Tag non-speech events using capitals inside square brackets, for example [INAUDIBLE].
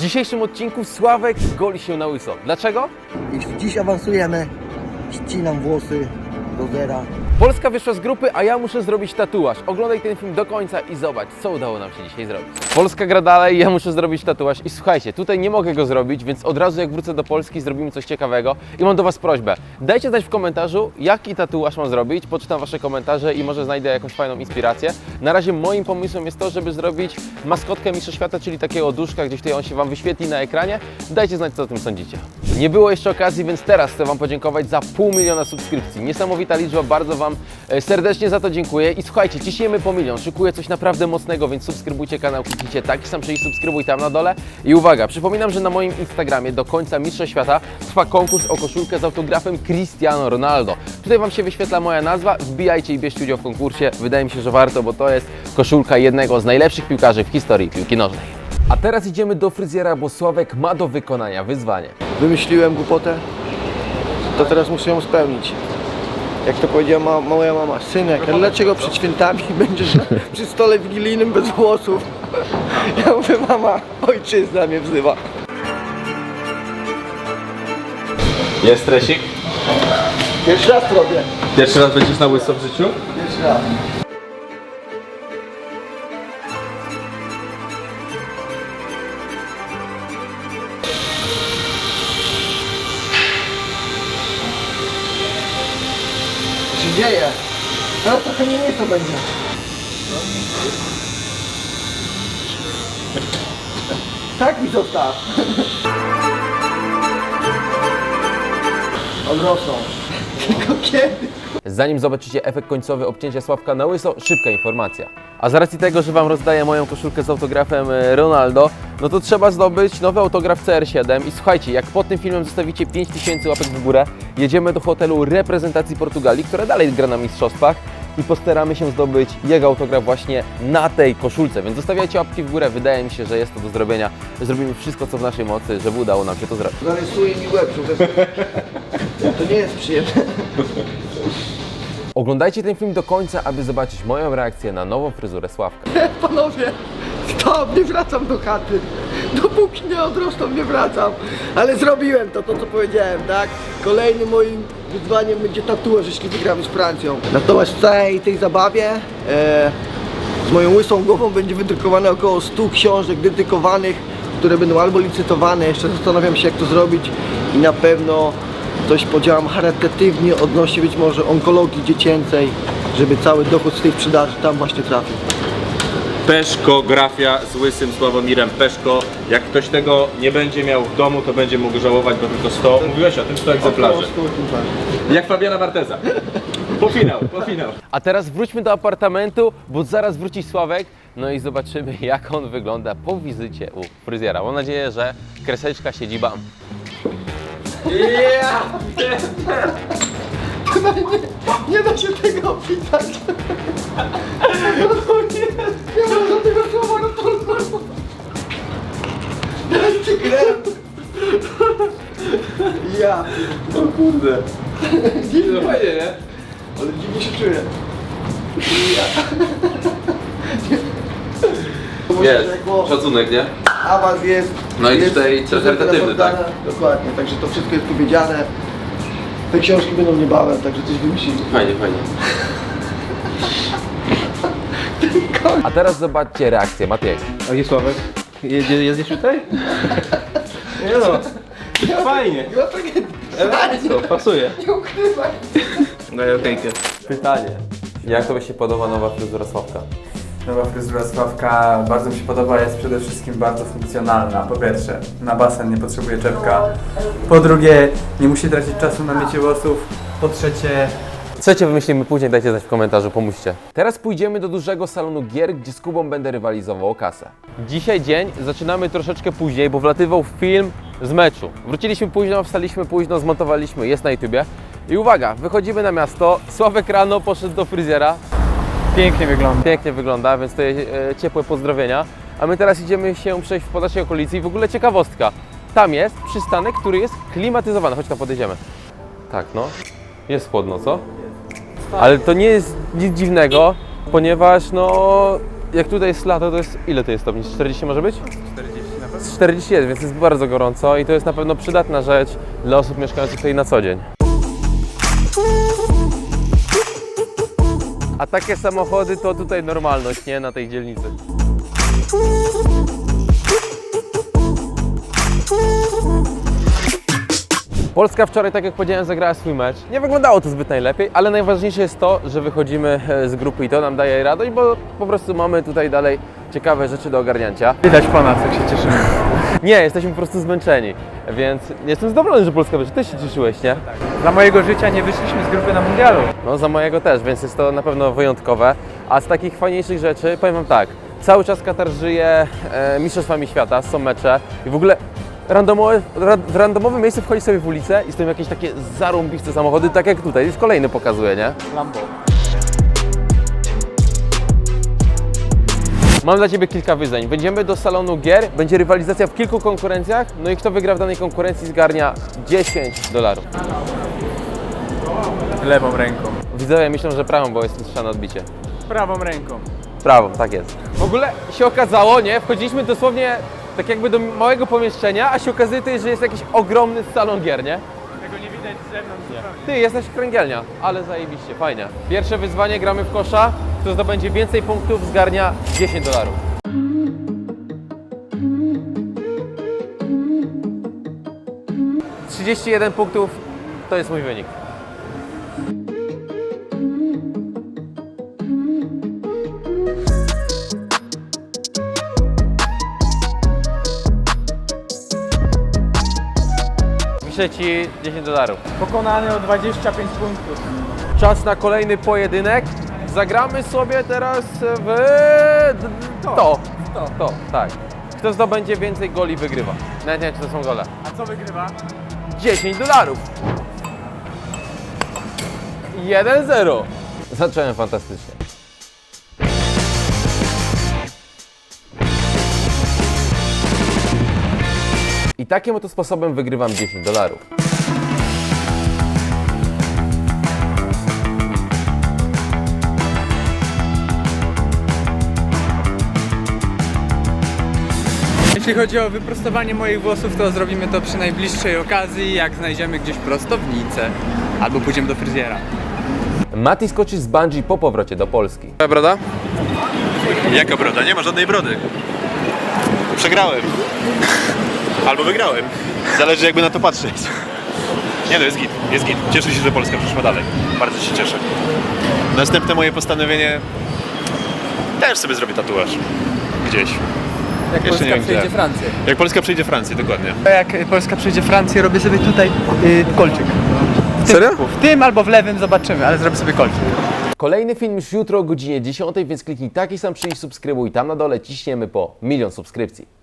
dzisiejszym odcinku Sławek goli się na łyso. Dlaczego? Jeśli dziś awansujemy, ścinam włosy do zera. Polska wyszła z grupy, a ja muszę zrobić tatuaż. Oglądaj ten film do końca i zobacz, co udało nam się dzisiaj zrobić. Polska gra dalej, ja muszę zrobić tatuaż i słuchajcie, tutaj nie mogę go zrobić, więc od razu jak wrócę do Polski zrobimy coś ciekawego i mam do Was prośbę. Dajcie znać w komentarzu, jaki tatuaż mam zrobić, poczytam Wasze komentarze i może znajdę jakąś fajną inspirację. Na razie moim pomysłem jest to, żeby zrobić maskotkę Mistrza Świata, czyli takiego duszka, gdzieś tutaj on się Wam wyświetli na ekranie. Dajcie znać, co o tym sądzicie. Nie było jeszcze okazji, więc teraz chcę Wam podziękować za pół miliona subskrypcji. Niesamowita liczba, bardzo Wam e, serdecznie za to dziękuję. I słuchajcie, ciśniemy po milion, szykuję coś naprawdę mocnego, więc subskrybujcie kanał, kliknijcie taki sam przycisk subskrybuj tam na dole. I uwaga, przypominam, że na moim Instagramie do końca Mistrza Świata trwa konkurs o koszulkę z autografem Cristiano Ronaldo. Tutaj Wam się wyświetla moja nazwa, wbijajcie i bierzcie udział w konkursie. Wydaje mi się, że warto, bo to jest koszulka jednego z najlepszych piłkarzy w historii piłki nożnej. A teraz idziemy do fryzjera, bo Sławek ma do wykonania wyzwanie. Wymyśliłem głupotę, to teraz muszę ją spełnić. Jak to powiedziała ma, moja mama, synek, ale dlaczego przed świętami [LAUGHS] będziesz przy stole wigilijnym bez włosów? Ja mówię, mama, ojczyzna mnie wzywa. Jest stresik? Pierwszy raz robię. Pierwszy raz będziesz na łyso w życiu? Pierwszy raz. Dzieje? No trochę mniej to będzie. Tak mi zostaw. [LAUGHS] Odrosną. Tylko kiedy? Zanim zobaczycie efekt końcowy obcięcia Sławka na łyso, szybka informacja. A z racji tego, że Wam rozdaję moją koszulkę z autografem e, Ronaldo, no to trzeba zdobyć nowy autograf CR7 i słuchajcie, jak pod tym filmem zostawicie 5000 łapek w górę, jedziemy do hotelu reprezentacji Portugalii, która dalej gra na mistrzostwach i postaramy się zdobyć jego autograf właśnie na tej koszulce, więc zostawiajcie łapki w górę, wydaje mi się, że jest to do zrobienia. Zrobimy wszystko, co w naszej mocy, żeby udało nam się to zrobić. Zarysuje mi łeb, to nie jest przyjemne. Oglądajcie ten film do końca, aby zobaczyć moją reakcję na nową fryzurę Sławka. [LAUGHS] Panowie, stop, nie wracam do chaty. Dopóki nie odrosną, nie wracam. Ale zrobiłem to, to co powiedziałem, tak? Kolejnym moim wyzwaniem będzie tatuaż, jeśli wygramy z Francją. Natomiast w całej tej zabawie e, z moją łysą głową będzie wydrukowane około 100 książek dedykowanych, które będą albo licytowane, jeszcze zastanawiam się jak to zrobić i na pewno coś podziałam charytatywnie odnośnie być może onkologii dziecięcej, żeby cały dochód z tej sprzedaży tam właśnie trafił. Peszkografia z łysym Sławomirem Peszko. Jak ktoś tego nie będzie miał w domu, to będzie mógł żałować, bo tylko 100. Mówiłeś o tym 100 egzemplarzy. Około 100 egzemplarzy. Jak Fabiana Barteza. Po finał, po finał. A teraz wróćmy do apartamentu, bo zaraz wróci Sławek, no i zobaczymy [LAUGHS] jak on wygląda po wizycie u fryzjera. Mam nadzieję, że kreseczka siedzi bam. [LAUGHS] Nie da się tego opisać. Ja. O kurde. No fajnie, nie? Ale dziwnie się czuję. Jest, szacunek, nie? awans jest. No i jest tutaj cel charytatywny, tak? Dokładnie, także to wszystko jest powiedziane. Te książki będą niebawem, także coś wymyślimy. Fajnie, fajnie. A teraz zobaczcie reakcję Matiego. A gdzie Sławek? Jedzie, jedziesz tutaj? [LAUGHS] Nie no. [LAUGHS] Fajnie. Ja takie Elegancko, pasuje. [LAUGHS] nie ukrywaj. Daję okejkę. Pytanie. Jak Tobie się podoba nowa fryzura Sławka? Nowa fryzura Sławka bardzo mi się podoba, jest przede wszystkim bardzo funkcjonalna. Po pierwsze, na basen nie potrzebuje czepka. Po drugie, nie musi tracić czasu na mycie włosów. Po trzecie, Chcecie wymyślimy później, dajcie znać w komentarzu, pomóżcie. Teraz pójdziemy do dużego salonu gier, gdzie z Kubą będę rywalizował o kasę. Dzisiaj dzień zaczynamy troszeczkę później, bo wlatywał film z meczu. Wróciliśmy późno, wstaliśmy późno, zmontowaliśmy, jest na YouTubie. I uwaga, wychodzimy na miasto, Sławek rano poszedł do fryzjera, pięknie wygląda. pięknie wygląda, więc tutaj e, ciepłe pozdrowienia. A my teraz idziemy się przejść w naszej okolicy i w ogóle ciekawostka. Tam jest przystanek, który jest klimatyzowany. Chodź tam podejdziemy. Tak, no. Jest chłodno, co? Ale to nie jest nic dziwnego, ponieważ no jak tutaj jest lato, to jest ile to jest stopni? 40 może być? 40 na pewno. z 40 jest, więc jest bardzo gorąco i to jest na pewno przydatna rzecz dla osób mieszkających tutaj na co dzień. A takie samochody to tutaj normalność, nie? Na tej dzielnicy. Polska wczoraj, tak jak powiedziałem, zagrała swój mecz. Nie wyglądało to zbyt najlepiej, ale najważniejsze jest to, że wychodzimy e, z grupy i to nam daje radość, bo po prostu mamy tutaj dalej ciekawe rzeczy do ogarnięcia. Widać po nas, jak się cieszymy. [LAUGHS] Nie, jesteśmy po prostu zmęczeni, więc jestem zadowolony, że Polska wyszła. Ty się cieszyłeś, nie? Dla mojego życia nie wyszliśmy z grupy na mundialu. No za mojego też, więc jest to na pewno wyjątkowe. A z takich fajniejszych rzeczy, powiem Wam tak, cały czas Katar żyje e, mistrzostwami świata, są mecze i w ogóle randomowe, ra, w randomowe miejsce wchodzi sobie w ulicę i stoją jakieś takie zarąbiste samochody, tak jak tutaj, już kolejny pokazuje, nie? Lambo. Mam dla Ciebie kilka wyzwań. Będziemy do salonu gier, będzie rywalizacja w kilku konkurencjach, no i kto wygra w danej konkurencji zgarnia 10 dolarów. Lewą ręką. Widzowie myślą, że prawą, bo jest lustrzane odbicie. Prawą ręką. Prawą, tak jest. W ogóle się okazało, nie? Wchodziliśmy dosłownie tak jakby do małego pomieszczenia, a się okazuje że jest jakiś ogromny salon gier, nie? Tego nie widać z zewnątrz zupełnie. Ty, jesteś kręgielnia, ale zajebiście, fajnie. Pierwsze wyzwanie, gramy w kosza. Kto zdobędzie więcej punktów, zgarnia 10 dolarów. Trzydzieści jeden punktów to jest mój wynik. Piszę ci 10 dolarów. Pokonany o 25 punktów. Czas na kolejny pojedynek. Zagramy sobie teraz w to. To, to, to tak. Kto zdobędzie więcej goli wygrywa. Nawet nie wiem, czy to są gole. A co wygrywa? 10 dolarów. 1-0. Zacząłem fantastycznie. Takim oto sposobem wygrywam 10 dolarów. Jeśli chodzi o wyprostowanie moich włosów, to zrobimy to przy najbliższej okazji, jak znajdziemy gdzieś prostownicę. Albo pójdziemy do fryzjera. Mati skoczy z bungee po powrocie do Polski. Twoja broda? Jaka broda? Nie ma żadnej brody. Przegrałem. Albo wygrałem. Zależy jakby na to patrzeć. Nie no, jest git, jest git. Cieszę się, że Polska przeszła dalej. Bardzo się cieszę. Następne moje postanowienie... Też sobie zrobię tatuaż. Gdzieś. Jak Jeszcze Polska przejdzie. Francję. Jak Polska przejdzie Francję, dokładnie. Jak Polska przejdzie Francję, robię sobie tutaj y, kolczyk. W tym, Serio? W tym albo w lewym zobaczymy, ale zrobię sobie kolczyk. Kolejny film już jutro o godzinie 10, więc kliknij taki sam przycisk subskrybuj. Tam na dole ciśniemy po milion subskrypcji.